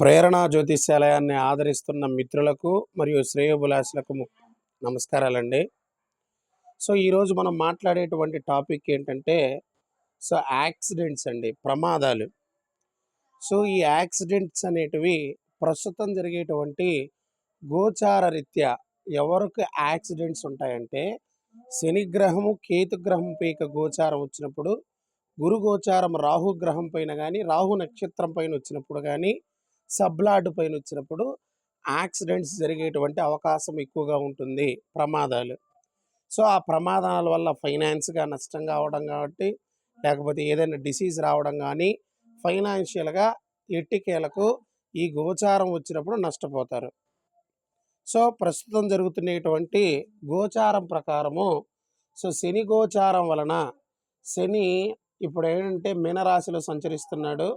ప్రేరణ జ్యోతిష్యాలయాన్ని ఆదరిస్తున్న మిత్రులకు మరియు శ్రేయోభిలాషులకు నమస్కారాలండి. సో ఈరోజు మనం మాట్లాడేటువంటి టాపిక్ ఏంటంటే సో యాక్సిడెంట్స్ అండి ప్రమాదాలు. సో ఈ యాక్సిడెంట్స్ అనేటివి ప్రస్తుతం జరిగేటువంటి గోచార రీత్యా ఎవరికి యాక్సిడెంట్స్ ఉంటాయంటే శనిగ్రహము కేతుగ్రహం పీక గోచారం వచ్చినప్పుడు గురు గోచారం రాహు గ్రహం పైన కానీ రాహు నక్షత్రం పైన వచ్చినప్పుడు కానీ సబ్లాడ్ పైన వచ్చినప్పుడు యాక్సిడెంట్స్ జరిగేటువంటి అవకాశం ఎక్కువగా ఉంటుంది ప్రమాదాలు. సో ఆ ప్రమాదాల వల్ల ఫైనాన్స్గా నష్టం కావడం కాబట్టి లేకపోతే ఏదైనా డిసీజ్ రావడం కానీ ఫైనాన్షియల్గా ఎట్టికేలకు ఈ గోచారం వచ్చినప్పుడు నష్టపోతారు. సో ప్రస్తుతం జరుగుతున్నటువంటి గోచారం ప్రకారము సో శని గోచారం వలన శని ఇప్పుడు ఏంటంటే మీనరాశిలో సంచరిస్తున్నాడు.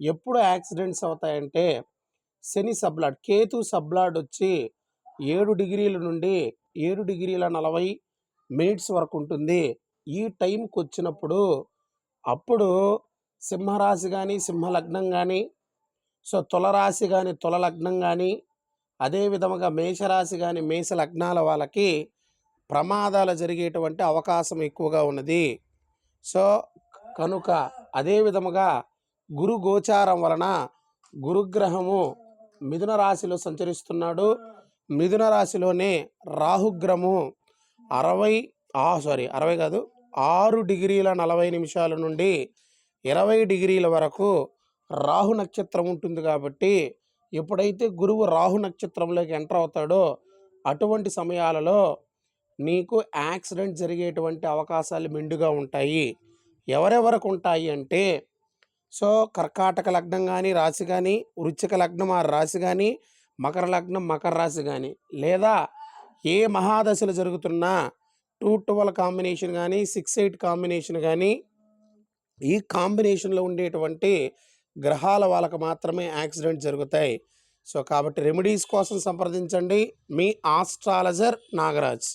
ఎప్పుడు యాక్సిడెంట్స్ అవుతాయంటే శని సబ్లాడ్ కేతు సబ్లాడ్ వచ్చి ఏడు డిగ్రీల నుండి ఏడు డిగ్రీల నలభై మినిట్స్ వరకు ఉంటుంది. ఈ టైంకి వచ్చినప్పుడు అప్పుడు సింహరాశి కానీ సింహలగ్నం కానీ సో తులరాశి కానీ తుల లగ్నం కానీ అదే విధముగా మేషరాశి కానీ మేష లగ్నాల వాళ్ళకి ప్రమాదాలు జరిగేటువంటి అవకాశం ఎక్కువగా ఉన్నది. సో కనుక అదే విధముగా గురు గోచారం వలన గురుగ్రహము మిథున రాశిలో సంచరిస్తున్నాడు. మిథున రాశిలోనే రాహుగ్రహము అరవై ఆ సారీ అరవై కాదు ఆరు డిగ్రీల నలభై నిమిషాల నుండి ఇరవై డిగ్రీల వరకు రాహు నక్షత్రం ఉంటుంది కాబట్టి ఎప్పుడైతే గురువు రాహు నక్షత్రంలోకి ఎంటర్ అవుతాడో అటువంటి సమయాలలో నీకు యాక్సిడెంట్ జరిగేటువంటి అవకాశాలు మెండుగా ఉంటాయి. ఎవరెవరికి ఉంటాయి అంటే సో కర్కాటక లగ్నం కానీ రాశి కానీ వృచ్చిక లగ్నం ఆ రాశి కానీ మకర లగ్నం మకర రాశి కానీ లేదా ఏ మహాదశలు జరుగుతున్నా టూ ట్వెల్వ్ కాంబినేషన్ కానీ సిక్స్ ఎయిట్ కాంబినేషన్ కానీ ఈ కాంబినేషన్లో ఉండేటువంటి గ్రహాల వాళ్ళకి మాత్రమే యాక్సిడెంట్ జరుగుతాయి. సో కాబట్టి రెమెడీస్ కోసం సంప్రదించండి. మీ ఆస్ట్రాలజర్ నాగరాజ్.